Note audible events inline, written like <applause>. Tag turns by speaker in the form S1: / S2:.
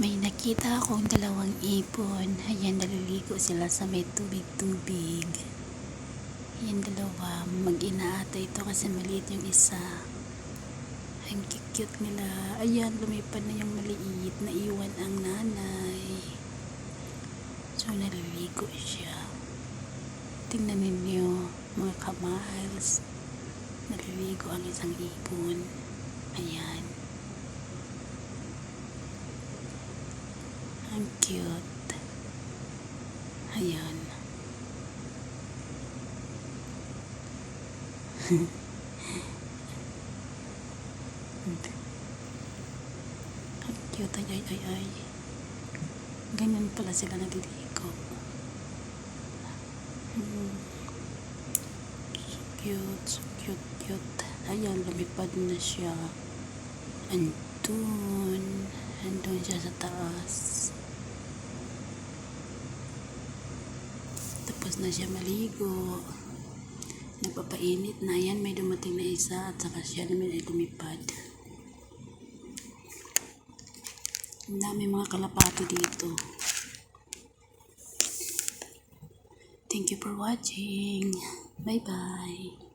S1: May nakita akong dalawang ipon. Ayan, naliligo sila sa may tubig-tubig. Ayan, dalawa. Mag-ina ata ito kasi maliit yung isa. Ang cute nila. Ayan, lumipad na yung maliit. Naiwan ang nanay. So, naliligo siya. Tingnan ninyo, mga kamahals. Naliligo ang isang ipon. Ayan. Ang cute. Ayan. <laughs> Ang cute. Ay, ay, ay, ay. Ganyan pala sila naliligo. Hmm. So cute, so cute, cute. Ayan, lumipad na siya. Andun. Andun siya sa taas. Tapos na siya maligo. Nagpapainit na. Ayan, may dumating na isa at saka siya naman ay lumipad. Ang dami mga kalapati dito. Thank you for watching. Bye-bye.